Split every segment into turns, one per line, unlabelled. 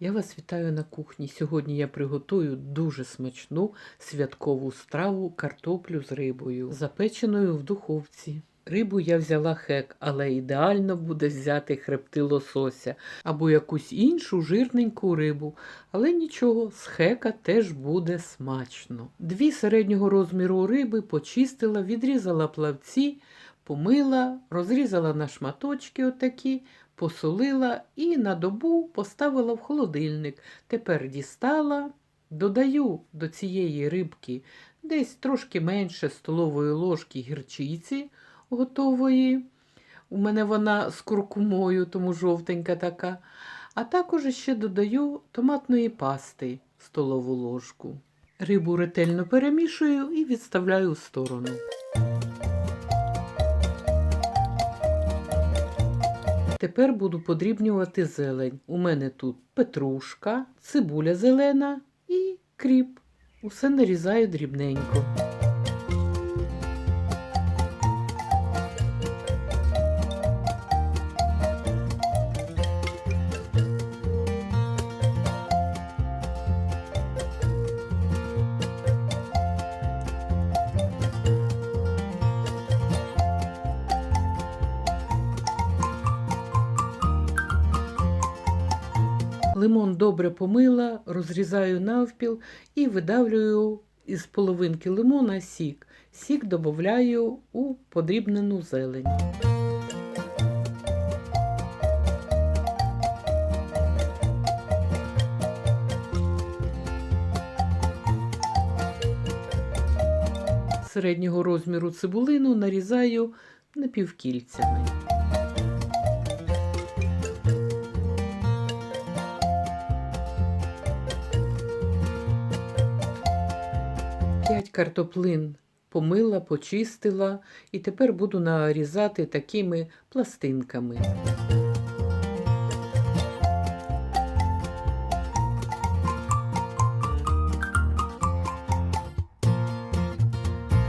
Я вас вітаю на кухні. Сьогодні я приготую дуже смачну святкову страву картоплю з рибою, запеченою в духовці. Рибу я взяла хек, але ідеально буде взяти хребти лосося або якусь іншу жирненьку рибу. Але нічого, з хека теж буде смачно. Дві середнього розміру риби почистила, відрізала плавці, помила, розрізала на шматочки отакі, посолила і на добу поставила в холодильник. Тепер дістала, додаю до цієї рибки десь трошки менше столової ложки гірчиці готової. У мене вона з куркумою, тому жовтенька така. А також ще додаю томатної пасти столову ложку. Рибу ретельно перемішую і відставляю в сторону. Тепер буду подрібнювати зелень. У мене тут петрушка, цибуля зелена і кріп. Усе нарізаю дрібненько. Лимон добре помила, розрізаю навпіл і видавлюю із половинки лимона сік. Сік додаю у подрібнену зелень. Середнього розміру цибулину нарізаю напівкільцями. П'ять картоплин помила, почистила і тепер буду нарізати такими пластинками.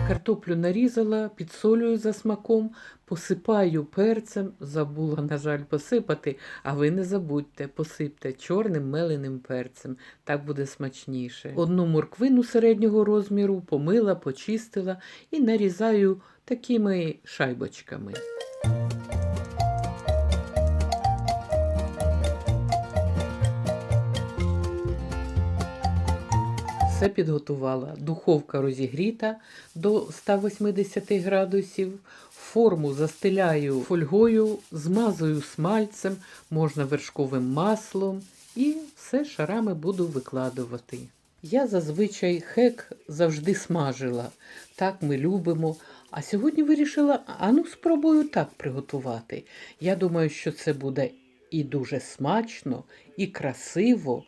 Картоплю нарізала, підсолюю за смаком, посипаю перцем. Забула, на жаль, посипати, а ви не забудьте, посипте чорним меленим перцем. Так буде смачніше. Одну морквину середнього розміру помила, почистила і нарізаю такими шайбочками. Все підготувала. Духовка розігріта до 180 градусів. Форму застеляю фольгою, змазую смальцем, можна вершковим маслом і все шарами буду викладувати. Я зазвичай хек завжди смажила. Так ми любимо. А сьогодні вирішила, а ну спробую так приготувати. Я думаю, що це буде і дуже смачно, і красиво,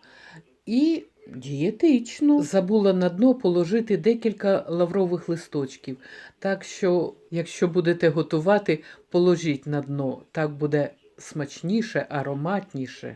і дієтично. Забула на дно положити декілька лаврових листочків. Так що, якщо будете готувати, положіть на дно. Так буде смачніше, ароматніше.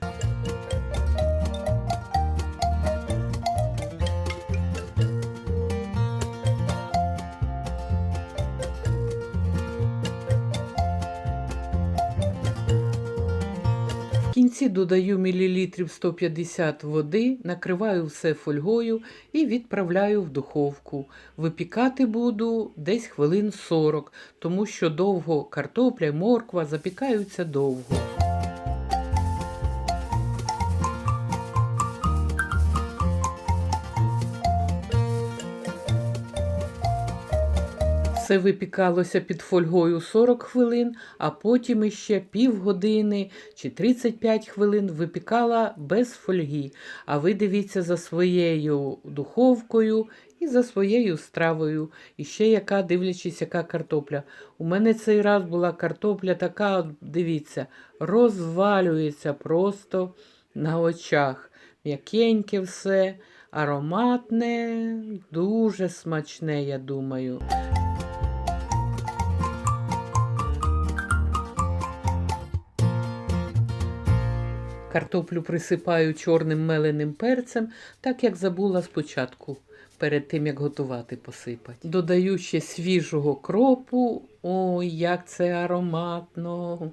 Кінці додаю мілілітрів 150 води, накриваю все фольгою і відправляю в духовку. Випікати буду десь хвилин 40, тому що довго картопля морква запікаються довго. Все випікалося під фольгою 40 хвилин, а потім іще півгодини чи 35 хвилин випікала без фольги. А ви дивіться за своєю духовкою і за своєю стравою. І ще яка, дивлячись, яка картопля. У мене цей раз була картопля така, дивіться, розвалюється просто на очах. М'якеньке все, ароматне, дуже смачне, я думаю. Картоплю присипаю чорним меленим перцем, так як забула спочатку, перед тим як готувати посипати. Додаю ще свіжого кропу. Ой, як це ароматно.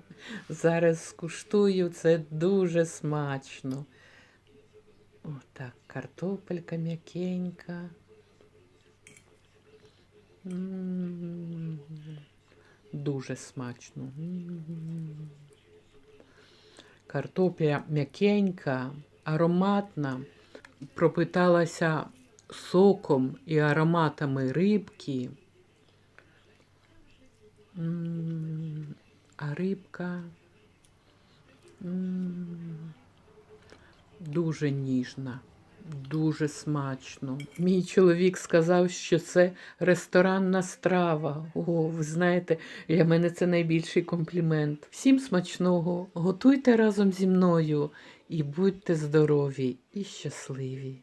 Зараз скуштую, це дуже смачно. Отак, картопелька м'якенька. М, Дуже смачно. М. Картопля м'якенька, ароматна, пропиталася соком і ароматами рибки. А рибка? Дуже ніжна, дуже смачно. Мій чоловік сказав, що це ресторанна страва. О, ви знаєте, для мене це найбільший комплімент. Всім смачного, готуйте разом зі мною і будьте здорові і щасливі.